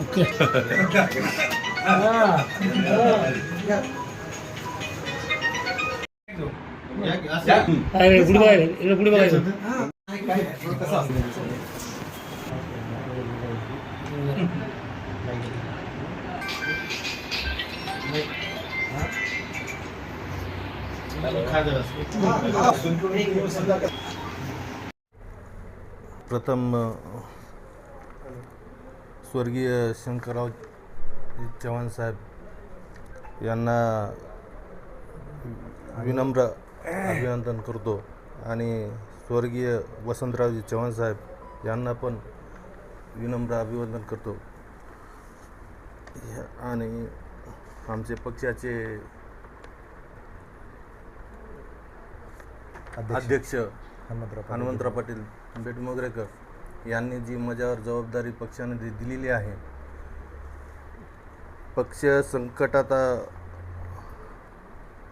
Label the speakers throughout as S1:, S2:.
S1: 오케이. 하나, 둘,
S2: 야, 우리 봐, 일로 우리 봐. प्रथम स्वर्गीय शंकरराव चव्हाण साहेब यांना विनम्र अभिनंदन करतो आणि स्वर्गीय वसंतरावजी चव्हाण साहेब यांना पण विनम्र अभिवंदन करतो. ह्या- आणि आमचे पक्षाचे अध्यक्ष. हनुमंतराव पाटील. बेटमोगरेकर यांनी जी माझ्यावर जबाबदारी पक्षाने दिलेली आहे पक्ष संकटात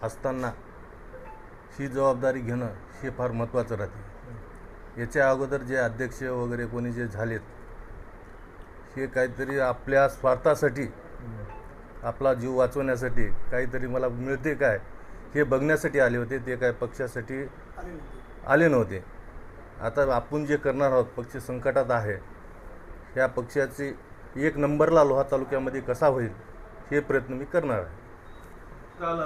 S2: असताना ही जबाबदारी घेणं हे फार महत्त्वाचं राहते. याच्या अगोदर जे अध्यक्ष वगैरे कोणी जे झालेत हे काहीतरी आपल्या स्वार्थासाठी आपला जीव वाचवण्यासाठी काहीतरी मला मिळते काय? हे बघण्यासाठी आले होते ते काय पक्षासाठी आले नव्हते. आता आपण जे करणार आहोत पक्ष संकटात आहे ह्या पक्षाचे एक नंबरला लोहा तालुक्यामध्ये कसा होईल हे प्रयत्न मी करणार आहे.
S3: काल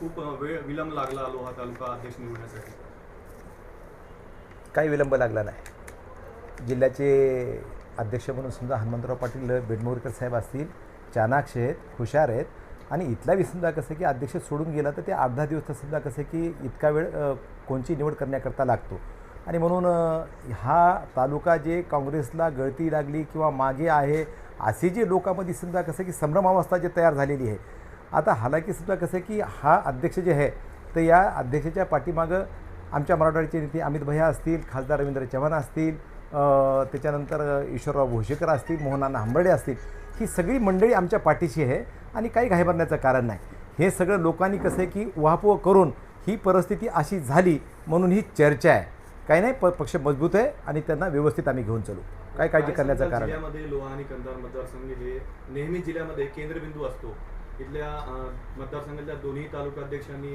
S3: खूप वेळ विलंब लागला लोहा तालुका अध्यक्ष निवडण्यासाठी.
S4: काही विलंब लागला नाही. जिल्ह्याचे अध्यक्ष म्हणून समजा हनुमंतराव पाटील बेडमोरकर साहेब असतील चाणाक्ष आहेत हुशार आहेत आणि इथला बी समजा कसं की अध्यक्ष सोडून गेला तर ते अर्धा दिवस तर समजा कसं की इतका वेळ कोणची निवड करण्याकरता लागतो. आणि म्हणून हा तालुका जे काँग्रेसला गळती लागली किंवा मागे आहे असे जे लोकांमध्ये समजा कसं की संभ्रमावस्था जे तयार झालेली आहे आता हालाकी समजा कसं की हा अध्यक्ष जे आहे तर या अध्यक्षाच्या पाठीमागं आमच्या मराठवाड्याचे नेते अमित भैया असतील खासदार रवींद्र चव्हाण असतील त्याच्यानंतर ईश्वरराव भोशेकर असतील मोहनाना हंबर्डे असतील ही सगळी मंडळी आमच्या पाठीशी आहे. आणि काही घाई भरण्याचं कारण नाही. हे सगळं लोकांनी कसं आहे की उहापोह करून ही परिस्थिती अशी झाली म्हणून ही चर्चा आहे. काही नाही प पक्ष मजबूत आहे आणि त्यांना व्यवस्थित आम्ही घेऊन चालू. काय काळजी करण्याचं कारण.
S3: जिल्ह्यामध्ये लोहा आणि कंधार मतदारसंघ हे नेहमी जिल्ह्यामध्ये केंद्रबिंदू असतो. इथल्या मतदारसंघातल्या दोन्ही तालुकाध्यक्षांनी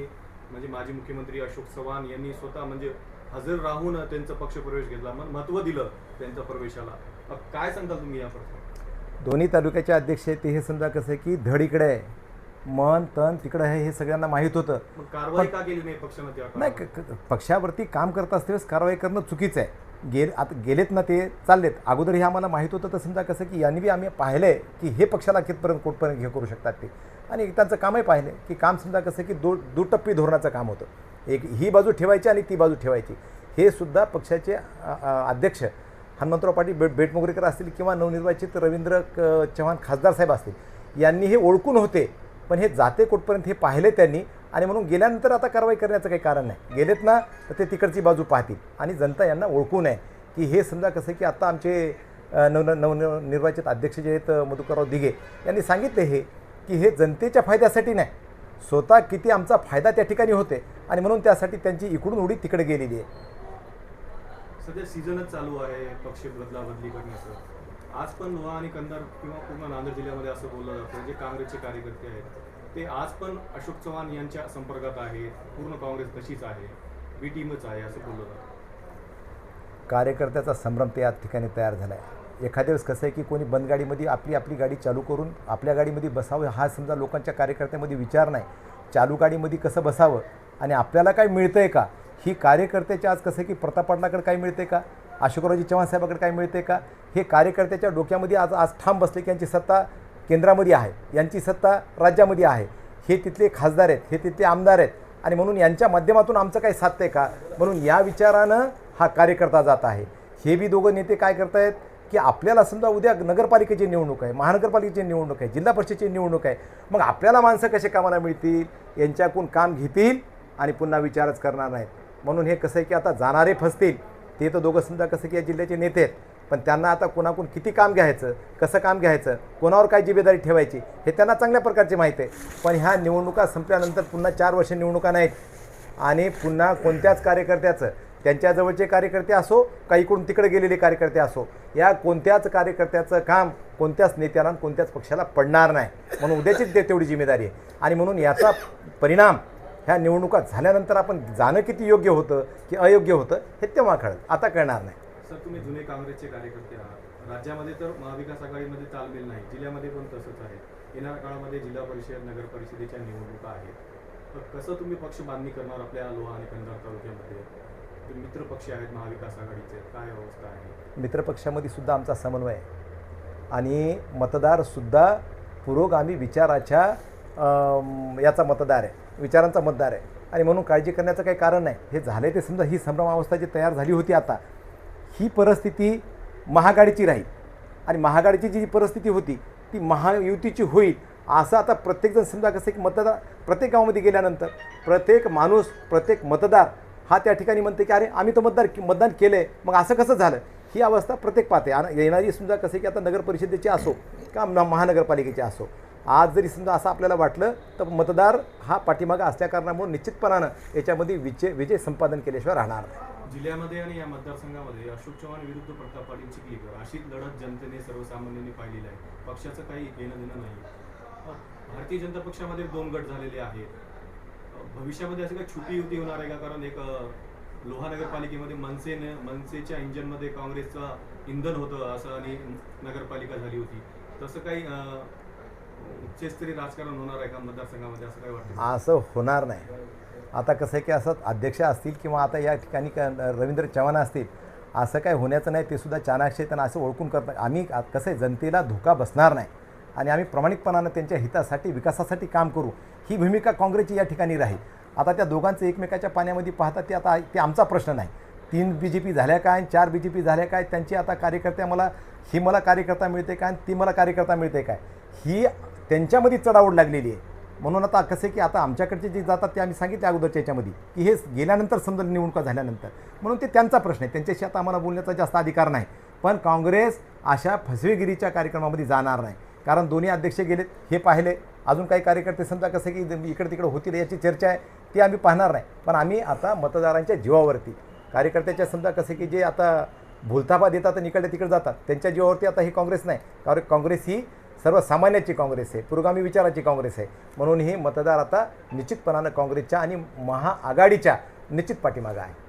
S3: म्हणजे माजी मुख्यमंत्री अशोक चव्हाण यांनी स्वतः म्हणजे हजर राहून त्यांचा पक्ष प्रवेश घेतला मग महत्त्व दिलं त्यांच्या प्रवेशाला. काय सांगताल तुम्ही या प्रश्नात
S4: दोन्ही तालुक्याचे अध्यक्ष आहेत ते हे समजा कसं की धड इकडे आहे मन तन तिकडं आहे हे सगळ्यांना माहीत होतं.
S3: मग कारवाई का केली नाही पक्षानं त्या
S4: नाही क- क- पक्षावरती काम करत असतेवेळेस कारवाई करणं चुकीचं आहे. गेल आता गेलेत ना ते चाललेत. अगोदर हे आम्हाला माहीत होतं तर समजा कसं की यांनी बी आम्ही पाहिलं आहे की हे पक्षाला कितपर्यंत कुठपर्यंत हे करू शकतात ते. आणि त्यांचं कामही पाहिलं की काम समजा कसं की दो दुटप्पी धोरणाचं काम होतं. एक ही बाजू ठेवायची आणि ती बाजू ठेवायची. हे सुद्धा पक्षाचे अ, अ, अध्यक्ष हनुमंतराव पाटील बेट बेटमोगरेकर असतील किंवा नवनिर्वाचित रवींद्र क- चव्हाण खासदार साहेब असतील यांनी हे ओळखून होते पण हे जाते कुठपर्यंत हे पाहिले त्यांनी आणि म्हणून गेल्यानंतर आता कारवाई करण्याचं काही कारण नाही. गेलेत ना तर ते तिकडची बाजू पाहतील. आणि जनता यांना ओळखून आहे की हे समजा कसं की आता आमचे नव नवनिर्वाचित अध्यक्ष जे आहेत मधुकरराव दिघे यांनी सांगितले हे की हे जनतेच्या फायद्यासाठी नाही. स्वतः किती आमचा फायदा त्या ठिकाणी होते आणि म्हणून त्यासाठी त्यांची इकडून उडी तिकडे गेलेली आहे.
S3: सध्या सीझनच चालू आहे पक्ष बदला बदली करण्याचं आज पण लोहा आणि कंधार किंवा पूर्ण नांदेड जिल्ह्यामध्ये असं बोललं जातं जे काँग्रेसचे कार्यकर्ते आहेत. ते आज पण अशोक चव्हाण यांच्या संपर्कात आहेत पूर्ण काँग्रेस तशीच आहे बी टीमच आहे असं बोललं जातं.
S4: कार्यकर्त्याचा संभ्रम ते या ठिकाणी तयार झाला आहे एखाद्या वेळेस कसं आहे की कोणी बंद गाडीमध्ये आपली आपली गाडी चालू करून आपल्या गाडीमध्ये बसावं हा समजा लोकांच्या कार्यकर्त्यामध्ये विचार नाही. चालू गाडीमध्ये कसं बसावं आणि आपल्याला काय मिळतं आहे का? ही कार्यकर्त्याच्या आज कसं की प्रताप पाटलाकडे काय मिळते का? अशोकरावजी चव्हाण साहेबाकडे काय मिळते का? हे कार्यकर्त्याच्या डोक्यामध्ये आज आज ठाम बसले की यांची सत्ता केंद्रामध्ये आहे यांची सत्ता राज्यामध्ये आहे. हे तिथले खासदार आहेत हे तिथले आमदार आहेत. आणि म्हणून यांच्या माध्यमातून आमचं काही साधतंय का? म्हणून या विचारानं हा कार्यकर्ता जात आहे. हे बी दोघं नेते काय करतायत की आपल्याला समजा उद्या नगरपालिकेची निवडणूक आहे महानगरपालिकेची निवडणूक आहे जिल्हा परिषदेची निवडणूक आहे मग आपल्याला माणसं कसे कामाला मिळतील? यांच्याकडून काम घेतील आणि पुन्हा विचारच करणार नाहीत. म्हणून हे कसं आहे की आता जाणारे फसतील ते तर दोघं समजा कसं की या जिल्ह्याचे नेते आहेत पण त्यांना आता कोणाकडून किती काम घ्यायचं कसं काम घ्यायचं कोणावर काय जिम्मेदारी ठेवायची हे त्यांना चांगल्या प्रकारची माहिती आहे. पण ह्या निवडणुका संपल्यानंतर पुन्हा चार वर्ष निवडणुका नाहीत. आणि पुन्हा कोणत्याच कार्यकर्त्याचं त्यांच्याजवळचे कार्यकर्ते असो का इकडून तिकडे गेलेले कार्यकर्ते असो या कोणत्याच कार्यकर्त्याचं काम कोणत्याच नेत्याला कोणत्याच पक्षाला पडणार नाही. म्हणून उद्याचीच ते तेवढी जिम्मेदारी आहे. आणि म्हणून याचा परिणाम ह्या निवडणुका झाल्यानंतर आपण जाणं किती योग्य होतं की अयोग्य होतं हे तेव्हा कळत आता कळणार नाही.
S3: सर तुम्ही जुने काँग्रेसचे कार्यकर्ते आहात. राज्यामध्ये तर महाविकास आघाडीमध्ये तालमेल नाही. जिल्ह्यामध्ये पण तसंच आहे. येणाऱ्या काळामध्ये जिल्हा परिषद नगर परिषदेच्या निवडणुका आहेत. तर कसं तुम्ही पक्ष बांधणी करणार आपल्या लोहा आणि कंधार तालुक्यामध्ये? ते मित्र पक्ष आहेत महाविकास आघाडीचे. काय अवस्था आहे?
S4: मित्रपक्षामध्ये सुद्धा आमचा समन्वय आहे. आणि मतदारसुद्धा पुरोगामी विचाराच्या याचा मतदार आहे विचारांचा मतदार आहे. आणि म्हणून काळजी करण्याचं काही कारण नाही. हे झाले ते समजा ही संभ्रमावस्था जी तयार झाली होती आता ही परिस्थिती महागाडीची राहील. आणि महागाडीची जी परिस्थिती होती ती महायुतीची होईल असं आता प्रत्येकजण समजा कसं की मतदार प्रत्येक गावामध्ये गेल्यानंतर प्रत्येक माणूस प्रत्येक मतदार हा त्या ठिकाणी म्हणते की अरे आम्ही तर मतदार मतदान केलं आहे मग असं कसं झालं? ही अवस्था प्रत्येक पाहते आणि येणारी समजा कसं की आता नगर परिषदेची असो का महानगरपालिकेची असो आज जरी समजा असं आपल्याला वाटलं तर मतदार हा पाठीमागा असल्याकारणामुळे निश्चितपणानं याच्यामध्ये विजय विजय संपादन केल्याशिवाय राहणार नाही.
S3: जिल्ह्यामध्ये आणि या मतदारसंघामध्ये अशोक चव्हाण विरुद्ध प्रताप पाटील चिखलीकर अशी लढत जनतेने सर्वसामान्यांनी पाहिलेली आहे. पक्षाचं काही घेणं देणं नाही. भारतीय जनता पक्षामध्ये दोन गट झालेले आहेत. भविष्यामध्ये असं काही छुपी युती होणार आहे का? कारण एक लोहा नगरपालिकेमध्ये मनसेने मनसेच्या इंजनमध्ये काँग्रेसचं इंधन होतं असं आणि नगरपालिका झाली होती. तसं काही राजकारण होणार आहे का मतदारसंघामध्ये? असं काय वाटतं?
S4: असं होणार नाही. आता कसं आहे की असं अध्यक्ष असतील किंवा आता या ठिकाणी रवींद्र चव्हाण असतील असं काय होण्याचं नाही ते सुद्धा चाणाक्ष त्यांना असं ओळखून करतात आम्ही कसं आहे जनतेला धोका बसणार नाही. आणि आम्ही प्रामाणिकपणानं त्यांच्या हितासाठी विकासासाठी काम करू. ही भूमिका काँग्रेसची या ठिकाणी राहील. आता त्या दोघांचं एकमेकाच्या पाण्यामध्ये पाहता ते आता ते आमचा प्रश्न नाही. तीन बी जे पी झाल्या काय चार बी जे पी झाल्या काय त्यांची आता कार्यकर्त्या मला ही मला कार्यकर्ता मिळते काय आणि ती मला कार्यकर्ता मिळते काय? ही त्यांच्यामध्ये चढावड लागलेली आहे. म्हणून आता कसं आहे की आता आमच्याकडचे जे जातात ते आम्ही सांगितले अगोदरच्या याच्यामध्ये की हे गेल्यानंतर समजा निवडणुका झाल्यानंतर. म्हणून ते त्यांचा प्रश्न आहे. त्यांच्याशी आता आम्हाला बोलण्याचा जास्त अधिकार नाही. पण काँग्रेस अशा फसवेगिरीच्या कार्यक्रमामध्ये जाणार नाही. कारण दोन्ही अध्यक्ष गेलेत हे पाहिले. अजून काही कार्यकर्ते समजा कसं की इकडे तिकडे होतील याची चर्चा आहे ती आम्ही पाहणार नाही. पण आम्ही आता मतदारांच्या जीवावरती कार्यकर्त्याच्या समजा कसं की जे आता भुलथापा देतात आणि इकडे तिकडे जातात त्यांच्या जीवावरती आता ही काँग्रेस नाही. कारण काँग्रेस ही सर्वसामान्याची काँग्रेस आहे पुरोगामी विचाराची काँग्रेस आहे. म्हणून ही मतदार आता निश्चितपणानं काँग्रेसच्या आणि महाआघाडीच्या निश्चित पाठीमागं आहे.